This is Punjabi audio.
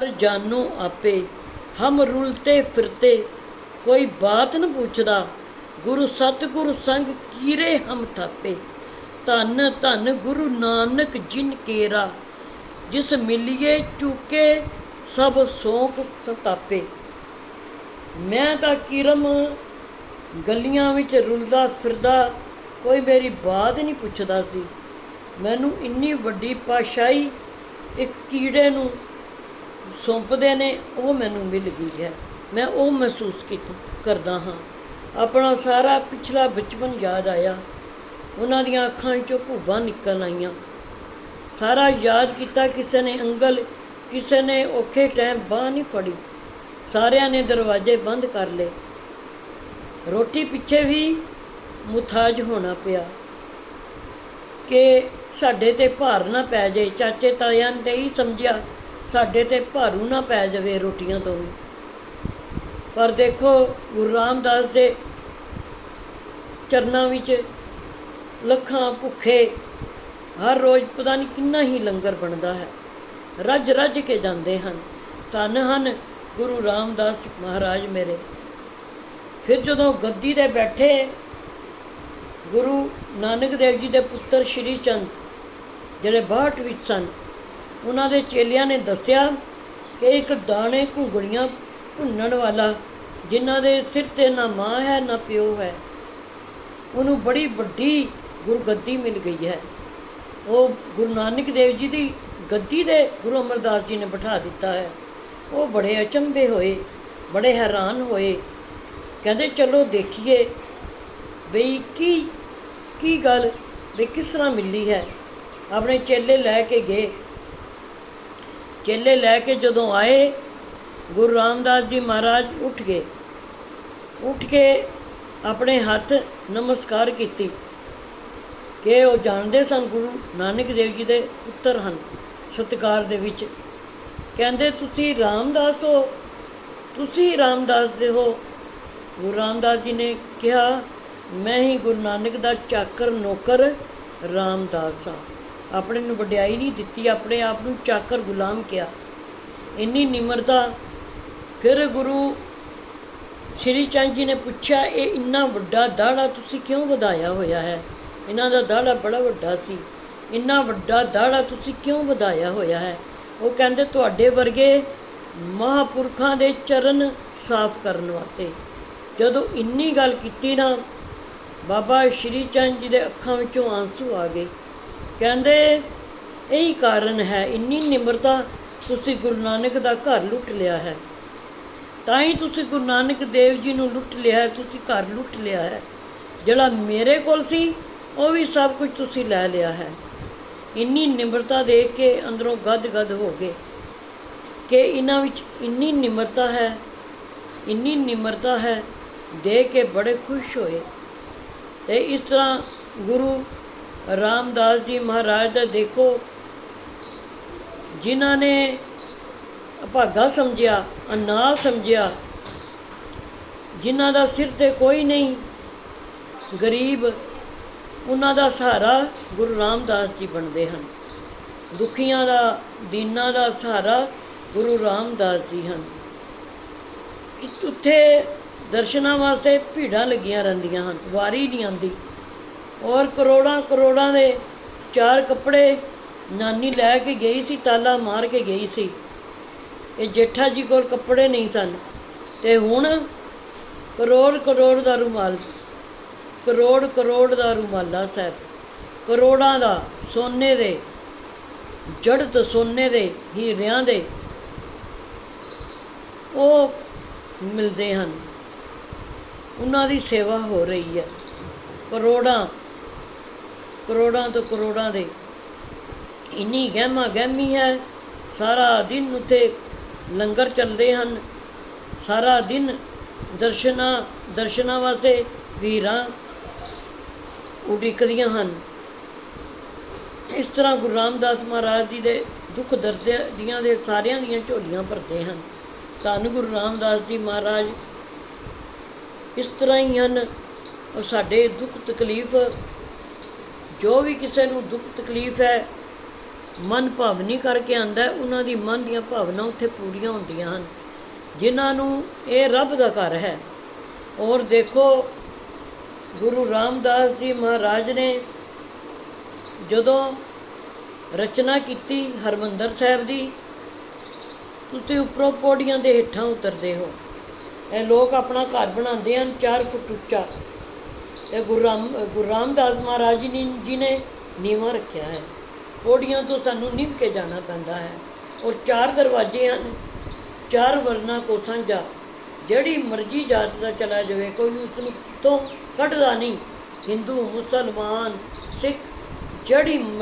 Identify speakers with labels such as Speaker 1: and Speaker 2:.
Speaker 1: ਪਰ ਜਾਨੋ ਆਪੇ, ਹਮ ਰੁਲਤੇ ਫਿਰਤੇ, ਕੋਈ ਬਾਤ ਨ ਪੁੱਛਦਾ, ਗੁਰੂ ਸਤਿਗੁਰੂ ਸੰਗ ਕੀਰੇ ਹਮ ਥਾਪੇ। ਧੰਨ ਧੰਨ ਗੁਰੂ ਨਾਨਕ ਜਿਨ ਕੇਰਾ, ਜਿਸ ਮਿਲਿਏ ਚੁਕੇ ਸਭ ਸੋਖ ਸਤਾਪੇ। ਮੈਂ ਤਾਂ ਕਿਰਮ ਗਲੀਆਂ ਵਿੱਚ ਰੁਲਦਾ ਫਿਰਦਾ, ਕੋਈ ਮੇਰੀ ਬਾਤ ਨਹੀਂ ਪੁੱਛਦਾ ਸੀ। ਮੈਨੂੰ ਇੰਨੀ ਵੱਡੀ ਪਾਸ਼ਾਈ ਇੱਕ ਕੀੜੇ ਨੂੰ ਸੌਂਪਦੇ ਨੇ, ਉਹ ਮੈਨੂੰ ਮਿਲ ਗਈ ਹੈ। ਮੈਂ ਉਹ ਮਹਿਸੂਸ ਕੀਤਾ ਕਰਦਾ ਹਾਂ। ਆਪਣਾ ਸਾਰਾ ਪਿਛਲਾ ਬਚਪਨ ਯਾਦ ਆਇਆ। ਉਹਨਾਂ ਦੀਆਂ ਅੱਖਾਂ ਚੋਂ ਭੂਬਾਂ ਨਿਕਲ ਆਈਆਂ। ਸਾਰਾ ਯਾਦ ਕੀਤਾ ਕਿਸੇ ਨੇ ਅੰਗਲ, ਕਿਸੇ ਨੇ ਔਖੇ ਟਾਈਮ ਬਾਹ ਨਹੀਂ ਫੜੀ। ਸਾਰਿਆਂ ਨੇ ਦਰਵਾਜ਼ੇ ਬੰਦ ਕਰ ਲਏ। ਰੋਟੀ ਪਿੱਛੇ ਵੀ ਮੁਤਾਜ ਹੋਣਾ ਪਿਆ ਕਿ ਸਾਡੇ ਤੇ ਭਾਰ ਨਾ ਪੈ ਜਾਏ। ਚਾਚੇ ਤਾਇਆਂ ਨੇ ਹੀ ਸਮਝਿਆ ਸਾਡੇ ਤੇ ਭਾਰੂ ਨਾ ਪੈ ਜਾਵੇ ਰੋਟੀਆਂ ਤੋਂ ਵੀ। ਪਰ ਦੇਖੋ, ਗੁਰੂ ਰਾਮਦਾਸ ਦੇ ਚਰਨਾਂ ਵਿੱਚ ਲੱਖਾਂ ਭੁੱਖੇ ਹਰ ਰੋਜ਼ ਪਤਾ ਨਹੀਂ ਕਿੰਨਾ ਹੀ ਲੰਗਰ ਬਣਦਾ ਹੈ। ਰੱਜ ਰੱਜ ਕੇ ਜਾਂਦੇ ਹਨ। ਧੰਨ ਹਨ ਗੁਰੂ ਰਾਮਦਾਸ ਮਹਾਰਾਜ ਮੇਰੇ। ਫਿਰ ਜਦੋਂ ਗੱਦੀ ਤੇ ਬੈਠੇ ਗੁਰੂ ਨਾਨਕ ਦੇਵ ਜੀ ਦੇ ਪੁੱਤਰ ਸ਼੍ਰੀ ਚੰਦ, ਜਿਹੜੇ ਬਾਹਟ ਵਿੱਚ ਸਨ ਉਹਨਾਂ ਦੇ ਚੇਲਿਆਂ ਨੇ ਦੱਸਿਆ ਕਿ ਇੱਕ ਦਾਣੇ ਘੁੰਗੜੀਆਂ ਭੁੰਨਣ ਵਾਲਾ, ਜਿਨ੍ਹਾਂ ਦੇ ਸਿਰ ਤੇ ਨਾ ਮਾਂ ਹੈ, ਨਾ ਪਿਓ ਹੈ, ਉਹਨੂੰ ਬੜੀ ਵੱਡੀ ਗੁਰਗੱਦੀ ਮਿਲ ਗਈ ਹੈ। ਉਹ ਗੁਰੂ ਨਾਨਕ ਦੇਵ ਜੀ ਦੀ ਗੱਦੀ ਦੇ ਗੁਰੂ ਅਮਰਦਾਸ ਜੀ ਨੇ ਬਿਠਾ ਦਿੱਤਾ ਹੈ। ਉਹ ਬੜੇ ਅਚੰਭੇ ਹੋਏ, ਬੜੇ ਹੈਰਾਨ ਹੋਏ। ਕਹਿੰਦੇ, ਚਲੋ ਦੇਖੀਏ ਬਈ ਕੀ ਕੀ ਗੱਲ ਵੀ ਕਿਸ ਤਰ੍ਹਾਂ ਮਿਲੀ ਹੈ? ਆਪਣੇ ਚੇਲੇ ਲੈ ਕੇ ਗਏ। ਚੇਲੇ ਲੈ ਕੇ ਜਦੋਂ ਆਏ, ਗੁਰੂ ਰਾਮਦਾਸ ਜੀ ਮਹਾਰਾਜ ਉੱਠ ਗਏ। ਉੱਠ ਕੇ ਆਪਣੇ ਹੱਥ ਨਮਸਕਾਰ ਕੀਤੀ ਕਿ ਉਹ ਜਾਣਦੇ ਸਨ ਗੁਰੂ ਨਾਨਕ ਦੇਵ ਜੀ ਦੇ ਪੁੱਤਰ ਹਨ ਸਤਿਕਾਰ ਦੇ ਵਿੱਚ। ਕਹਿੰਦੇ, ਤੁਸੀਂ ਰਾਮਦਾਸ ਹੋ, ਤੁਸੀਂ ਰਾਮਦਾਸ ਦੇ ਹੋ। ਗੁਰੂ ਰਾਮਦਾਸ ਜੀ ਨੇ ਕਿਹਾ, ਮੈਂ ਹੀ ਗੁਰੂ ਨਾਨਕ ਦਾ ਚਾਕਰ ਨੌਕਰ ਰਾਮਦਾਸ ਹਾਂ। ਆਪਣੇ ਨੂੰ ਵਡਿਆਈ ਨਹੀਂ ਦਿੱਤੀ, ਆਪਣੇ ਆਪ ਨੂੰ ਚਾਕਰ ਗੁਲਾਮ ਕਿਹਾ। ਇੰਨੀ ਨਿਮਰਤਾ, ਫਿਰ ਗੁਰੂ ਸ਼੍ਰੀ ਚੰਦ ਜੀ ਨੇ ਪੁੱਛਿਆ, ਇਹ ਇੰਨਾ ਵੱਡਾ ਦਾੜਾ ਤੁਸੀਂ ਕਿਉਂ ਵਧਾਇਆ ਹੋਇਆ ਹੈ? ਇਹਨਾਂ ਦਾ ਦਾੜਾ ਬੜਾ ਵੱਡਾ ਸੀ। ਇੰਨਾ ਵੱਡਾ ਦਾੜਾ ਤੁਸੀਂ ਕਿਉਂ ਵਧਾਇਆ ਹੋਇਆ ਹੈ? ਉਹ ਕਹਿੰਦੇ, ਤੁਹਾਡੇ ਵਰਗੇ ਮਹਾਪੁਰਖਾਂ ਦੇ ਚਰਨ ਸਾਫ਼ ਕਰਨ ਵਾਸਤੇ। ਜਦੋਂ ਇੰਨੀ ਗੱਲ ਕੀਤੀ ਨਾ, ਬਾਬਾ ਸ਼੍ਰੀ ਚੰਦ ਜੀ ਦੇ ਅੱਖਾਂ ਵਿੱਚੋਂ ਆਂਸੂ ਆ ਗਏ। ਕਹਿੰਦੇ, ਇਹੀ ਕਾਰਨ ਹੈ, ਇੰਨੀ ਨਿਮਰਤਾ ਤੁਸੀਂ ਗੁਰੂ ਨਾਨਕ ਦਾ ਘਰ ਲੁੱਟ ਲਿਆ ਹੈ। ਤਾਂ ਹੀ ਤੁਸੀਂ ਗੁਰੂ ਨਾਨਕ ਦੇਵ ਜੀ ਨੂੰ ਲੁੱਟ ਲਿਆ ਹੈ, ਤੁਸੀਂ ਘਰ ਲੁੱਟ ਲਿਆ ਹੈ। ਜਿਹੜਾ ਮੇਰੇ ਕੋਲ ਸੀ, ਉਹ ਵੀ ਸਭ ਕੁਝ ਤੁਸੀਂ ਲੈ ਲਿਆ ਹੈ। ਇੰਨੀ ਨਿਮਰਤਾ ਦੇਖ ਕੇ ਅੰਦਰੋਂ ਗਦ-ਗਦ ਹੋ ਗਏ ਕਿ ਇਹਨਾਂ ਵਿੱਚ ਇੰਨੀ ਨਿਮਰਤਾ ਹੈ, ਇੰਨੀ ਨਿਮਰਤਾ ਹੈ, ਦੇਖ ਕੇ ਬੜੇ ਖੁਸ਼ ਹੋਏ। ਤੇ ਇਸ ਤਰ੍ਹਾਂ ਗੁਰੂ ਰਾਮਦਾਸ ਜੀ ਮਹਾਰਾਜ ਦਾ ਦੇਖੋ, ਜਿਨ੍ਹਾਂ ਨੇ ਭਾਗਾ ਸਮਝਿਆ, ਅਨਾਥ ਸਮਝਿਆ, ਜਿਨ੍ਹਾਂ ਦਾ ਸਿਰ ਤੇ ਕੋਈ ਨਹੀਂ, ਗਰੀਬ, ਉਹਨਾਂ ਦਾ ਸਹਾਰਾ ਗੁਰੂ ਰਾਮਦਾਸ ਜੀ ਬਣਦੇ ਹਨ। ਦੁਖੀਆਂ ਦਾ, ਦੀਨਾਂ ਦਾ ਸਹਾਰਾ ਗੁਰੂ ਰਾਮਦਾਸ ਜੀ ਹਨ। ਉੱਥੇ ਦਰਸ਼ਨਾਂ ਵਾਸਤੇ ਭੀੜਾਂ ਲੱਗੀਆਂ ਰਹਿੰਦੀਆਂ ਹਨ, ਵਾਰੀ ਨਹੀਂ ਆਉਂਦੀ। ਔਰ ਕਰੋੜਾਂ ਕਰੋੜਾਂ ਦੇ ਚਾਰ ਕੱਪੜੇ ਨਾਨੀ ਲੈ ਕੇ ਗਈ ਸੀ, ਤਾਲਾ ਮਾਰ ਕੇ ਗਈ ਸੀ। ਇਹ ਜੇਠਾ ਜੀ ਕੋਲ ਕੱਪੜੇ ਨਹੀਂ ਸਨ। ਤੇ ਹੁਣ ਕਰੋੜ ਕਰੋੜ ਦਾ ਰੁਮਾਲ ਕਰੋੜ ਕਰੋੜ ਦਾ ਰੁਮਾਲਾ ਸਾਹਿਬ, ਕਰੋੜਾਂ ਦਾ ਸੋਨੇ ਦੇ, ਜੜਤ ਸੋਨੇ ਦੇ, ਹੀਰਿਆਂ ਦੇ ਉਹ ਮਿਲਦੇ ਹਨ। ਉਹਨਾਂ ਦੀ ਸੇਵਾ ਹੋ ਰਹੀ ਹੈ। ਕਰੋੜਾਂ ਕਰੋੜਾਂ ਤੋਂ ਕਰੋੜਾਂ ਦੇ। ਇੰਨੀ ਗਹਿਮਾ ਗਹਿਮੀ ਹੈ, ਸਾਰਾ ਦਿਨ ਉੱਥੇ ਲੰਗਰ ਚੱਲਦੇ ਹਨ। ਸਾਰਾ ਦਿਨ ਦਰਸ਼ਨਾ, ਦਰਸ਼ਨਾਂ ਵਾਸਤੇ ਵੀਰਾਂ ਉਡੀਕਦੀਆਂ ਹਨ। ਇਸ ਤਰ੍ਹਾਂ ਗੁਰੂ ਰਾਮਦਾਸ ਮਹਾਰਾਜ ਜੀ ਦੇ ਦੁੱਖ ਦਰਦ ਦੀਆਂ ਦੇ ਸਾਰਿਆਂ ਦੀਆਂ ਝੋਲੀਆਂ ਭਰਦੇ ਹਨ। ਧੰਨ ਗੁਰੂ ਰਾਮਦਾਸ ਜੀ ਮਹਾਰਾਜ, ਇਸ ਤਰ੍ਹਾਂ ਹੀ ਹਨ। ਸਾਡੇ ਦੁੱਖ ਤਕਲੀਫ ਜੋ ਵੀ ਕਿਸੇ ਨੂੰ ਦੁੱਖ ਤਕਲੀਫ ਹੈ, ਮਨ ਭਾਵਨੀ ਕਰਕੇ ਆਂਦਾ ਉਹਨਾਂ ਦੀ ਮਨ ਦੀਆਂ ਭਾਵਨਾ ਉੱਥੇ ਪੂਰੀਆਂ ਹੁੰਦੀਆਂ ਹਨ। ਜਿਨ੍ਹਾਂ ਨੂੰ ਇਹ ਰੱਬ ਦਾ ਘਰ ਹੈ। ਔਰ ਦੇਖੋ, ਗੁਰੂ ਰਾਮਦਾਸ ਜੀ ਮਹਾਰਾਜ ਨੇ ਜਦੋਂ ਰਚਨਾ ਕੀਤੀ ਹਰਮੰਦਰ ਸਾਹਿਬ ਦੀ, ਤੁਸੀਂ ਉੱਪਰੋਂ ਪੌੜੀਆਂ ਦੇ ਹੇਠਾਂ ਉਤਰਦੇ ਹੋ। ਇਹ ਲੋਕ ਆਪਣਾ ਘਰ ਬਣਾਉਂਦੇ ਹਨ 4 ਫੁੱਟ ਉੱਚਾ। ਇਹ ਗੁਰੂ ਰਾਮ ਗੁਰੂ ਰਾਮਦਾਸ ਮਹਾਰਾਜ ਜੀ ਨੇ ਜੀ ਨੀਵਾਂ ਰੱਖਿਆ ਹੈ। ਪੌੜੀਆਂ ਤੋਂ ਸਾਨੂੰ ਨਿਭ ਕੇ ਜਾਣਾ ਪੈਂਦਾ ਹੈ। ਔਰ ਚਾਰ ਦਰਵਾਜ਼ੇ ਹਨ ਚਾਰ ਵਰਨਾ ਕੋ ਸਾਂਝਾ ਜਿਹੜੀ ਮਰਜ਼ੀ ਜਾਤ ਦਾ ਚਲਾ ਜਾਵੇ, ਕੋਈ ਉਸ ਨੂੰ ਤੋਂ ਕੱਢਦਾ ਨਹੀਂ। ਹਿੰਦੂ, ਮੁਸਲਮਾਨ, ਸਿੱਖ, ਜਿਹੜੀ ਮਰ